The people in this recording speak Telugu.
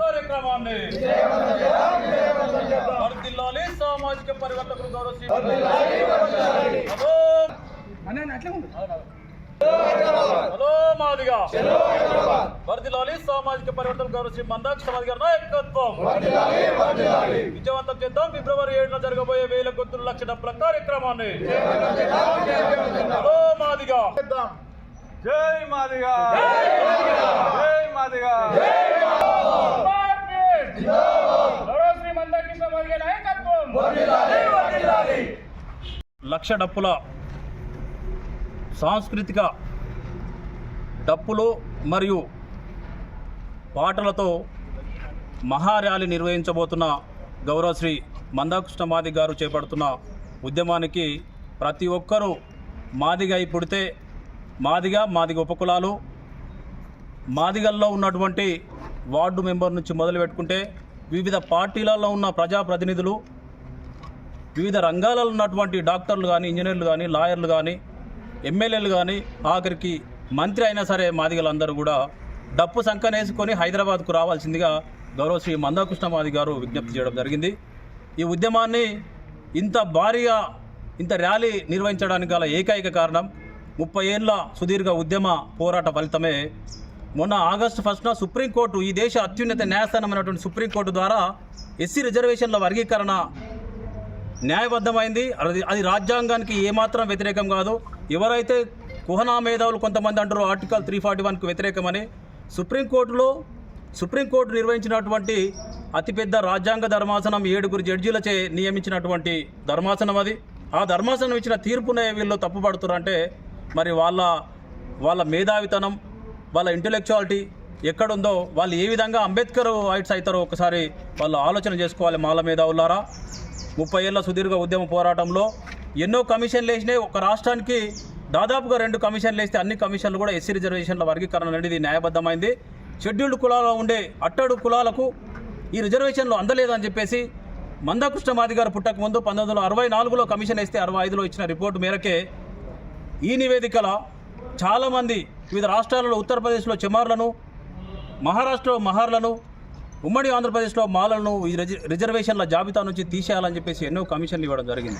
కార్యక్రమాన్ని వర్ధిల్లాలి సామాజిక పరివర్తకులు గౌరవ హలో. హలో. మాదిగా. వర్ధిల్లాలి సామాజిక పరివర్తన గౌరవ శ్రీ మందాక్ష మాది గారి నాయకత్వం. విజయవంతం చేద్దాం. ఫిబ్రవరి ఏడున జరగబోయే వేల గొంతుల లక్ష డబ్బుల కార్యక్రమాన్ని. హలో మాదిగా. జై మాదిగా. జై మాదిగా. లక్ష డప్పుల సాంస్కృతిక డప్పులు మరియు పాటలతో మహార్యాలి నిర్వహించబోతున్న గౌరవశ్రీ మందాకృష్ణ మాది గారు చేపడుతున్న ఉద్యమానికి ప్రతి ఒక్కరూ మాదిగా పుడితే మాదిగా మాదిగ ఉపకులాలు మాదిగల్లో ఉన్నటువంటి వార్డు మెంబర్ నుంచి మొదలు పెట్టుకుంటే వివిధ పార్టీలలో ఉన్న ప్రజాప్రతినిధులు వివిధ రంగాలలో ఉన్నటువంటి డాక్టర్లు కానీ ఇంజనీర్లు కానీ లాయర్లు కానీ ఎమ్మెల్యేలు కానీ ఆఖరికి మంత్రి అయినా సరే మాదిగలందరూ కూడా డప్పు సంకనేసుకొని హైదరాబాద్కు రావాల్సిందిగా గౌరవ శ్రీ మందాకృష్ణ మాది గారు విజ్ఞప్తి చేయడం జరిగింది. ఈ ఉద్యమాన్ని ఇంత భారీగా ఇంత ర్యాలీ నిర్వహించడానికి గల ఏకైక కారణం ముప్పై ఏళ్ళ సుదీర్ఘ ఉద్యమ పోరాట ఫలితమే. మొన్న ఆగస్టు ఫస్ట్న సుప్రీంకోర్టు ఈ దేశ అత్యున్నత న్యాయస్థానం అయినటువంటి సుప్రీంకోర్టు ద్వారా ఎస్సీ రిజర్వేషన్ల వర్గీకరణ న్యాయబద్ధమైంది. అది అది రాజ్యాంగానికి ఏమాత్రం వ్యతిరేకం కాదు. ఎవరైతే కుహనా మేధావులు కొంతమంది అంటారు ఆర్టికల్ త్రీ ఫార్టీ వన్కు వ్యతిరేకమని సుప్రీంకోర్టులో సుప్రీంకోర్టు నిర్వహించినటువంటి అతిపెద్ద రాజ్యాంగ ధర్మాసనం ఏడుగురు జడ్జీలచే నియమించినటువంటి ధర్మాసనం అది. ఆ ధర్మాసనం ఇచ్చిన తీర్పునే వీళ్ళు తప్పుపడుతున్నారంటే మరి వాళ్ళ వాళ్ళ మేధావితనం వాళ్ళ ఇంటెలెక్చువాలిటీ ఎక్కడుందో వాళ్ళు ఏ విధంగా అంబేద్కర్ రైట్స్ అవుతారో ఒకసారి వాళ్ళు ఆలోచన చేసుకోవాలి మాల మీద ఉన్నారా ముప్పై ఏళ్ళ సుదీర్ఘ ఉద్యమ పోరాటంలో ఎన్నో కమిషన్లు వేసినాయి. ఒక రాష్ట్రానికి దాదాపుగా రెండు కమిషన్లు వేస్తే అన్ని కమిషన్లు కూడా ఎస్సీ రిజర్వేషన్ల వర్గీకరణ అనేది న్యాయబద్ధమైంది. షెడ్యూల్డ్ కులాలలో ఉండే అట్టడు కులాలకు ఈ రిజర్వేషన్లు అందలేదని చెప్పేసి మందాకృష్ణ మాది గారు పుట్టక ముందు పంతొమ్మిది వందల అరవై నాలుగులో కమిషన్ వేస్తే అరవై ఐదులో ఇచ్చిన రిపోర్టు మేరకే ఈ నివేదికల చాలామంది వివిధ రాష్ట్రాలలో ఉత్తరప్రదేశ్లో చెమార్లను మహారాష్ట్రలో మహార్లను ఉమ్మడి ఆంధ్రప్రదేశ్లో మాలను ఈ రిజ- రిజర్వేషన్ల జాబితా నుంచి తీసేయాలని చెప్పేసి ఎన్నో కమిషన్లు ఇవ్వడం జరిగింది.